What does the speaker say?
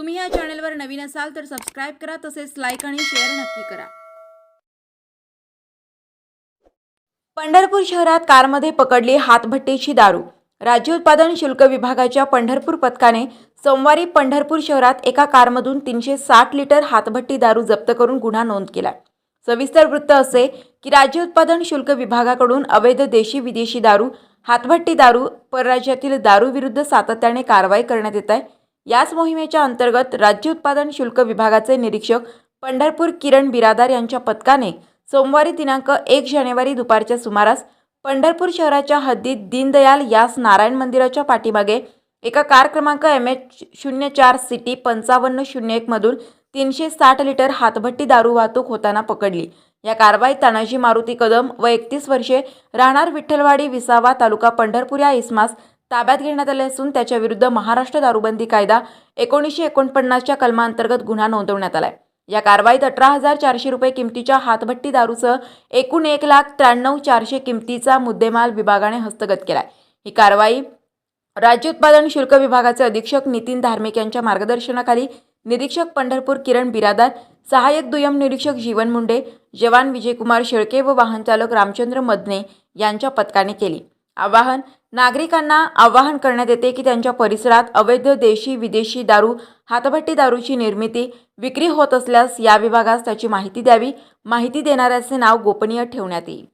तुम्ही या चॅनलवर नवीन असाल तर सबस्क्राईब करा तसेच लाईक आणि शेअर नक्की करा. पंढरपूर शहरात कारमध्ये पकडली हातभट्टीची दारू. राज्य उत्पादन शुल्क विभागाच्या पंढरपूर पथकाने सोमवारी पंढरपूर शहरात एका कारमधून तीनशे साठ लिटर हातभट्टी दारू जप्त करून गुन्हा नोंद केला. सविस्तर वृत्त असे की राज्य उत्पादन शुल्क विभागाकडून अवैध देशी विदेशी दारू हातभट्टी दारू परराज्यातील दारूविरुद्ध सातत्याने कारवाई करण्यात येत आहे. याच मोहिमेच्या अंतर्गत राज्य उत्पादन शुल्क विभागाचे निरीक्षक पंढरपूर किरण बिरादार यांच्या पथकाने सोमवारी दिनांक एक जानेवारी दुपारच्या सुमारास पंढरपूर शहराच्या हद्दीत दीनदयाल यास नारायण मंदिराच्या पाठीमागे एका कार क्रमांक एम एच शून्य चार सिटी पंचावन्न शून्य एकमधून तीनशे साठ लिटर हातभट्टी दारू वाहतूक होताना पकडली. या कारवाईत तानाजी मारुती कदम व एकतीस वर्षे राहणार विठ्ठलवाडी विसावा तालुका पंढरपूर या इसमास ताब्यात घेण्यात आले असून त्याच्याविरुद्ध महाराष्ट्र दारूबंदी कायदा एकोणीसशे एकोणपन्नासच्या कलमांतर्गत गुन्हा नोंदवण्यात आलाय. या कारवाईत अठरा हजार चारशे रुपये किमतीच्या हातभट्टी दारूसह एकूण एक लाख त्र्याण्णव चारशे किमतीचा मुद्देमाल विभागाने हस्तगत केलाय. ही कारवाई राज्य उत्पादन शुल्क विभागाचे अधीक्षक नितीन धार्मिक यांच्या मार्गदर्शनाखाली निरीक्षक पंढरपूर किरण बिरादार सहाय्यक दुय्यम निरीक्षक जीवन मुंडे जवान विजयकुमार शेळके व वाहनचालक रामचंद्र मदने यांच्या पथकाने केली. आवाहन नागरिकांना आवाहन करण्यात येते की त्यांच्या परिसरात अवैध देशी विदेशी दारू हातभट्टी दारूची निर्मिती विक्री होत असल्यास या विभागास त्याची माहिती द्यावी. माहिती देणाऱ्याचे नाव गोपनीय ठेवण्यात येईल.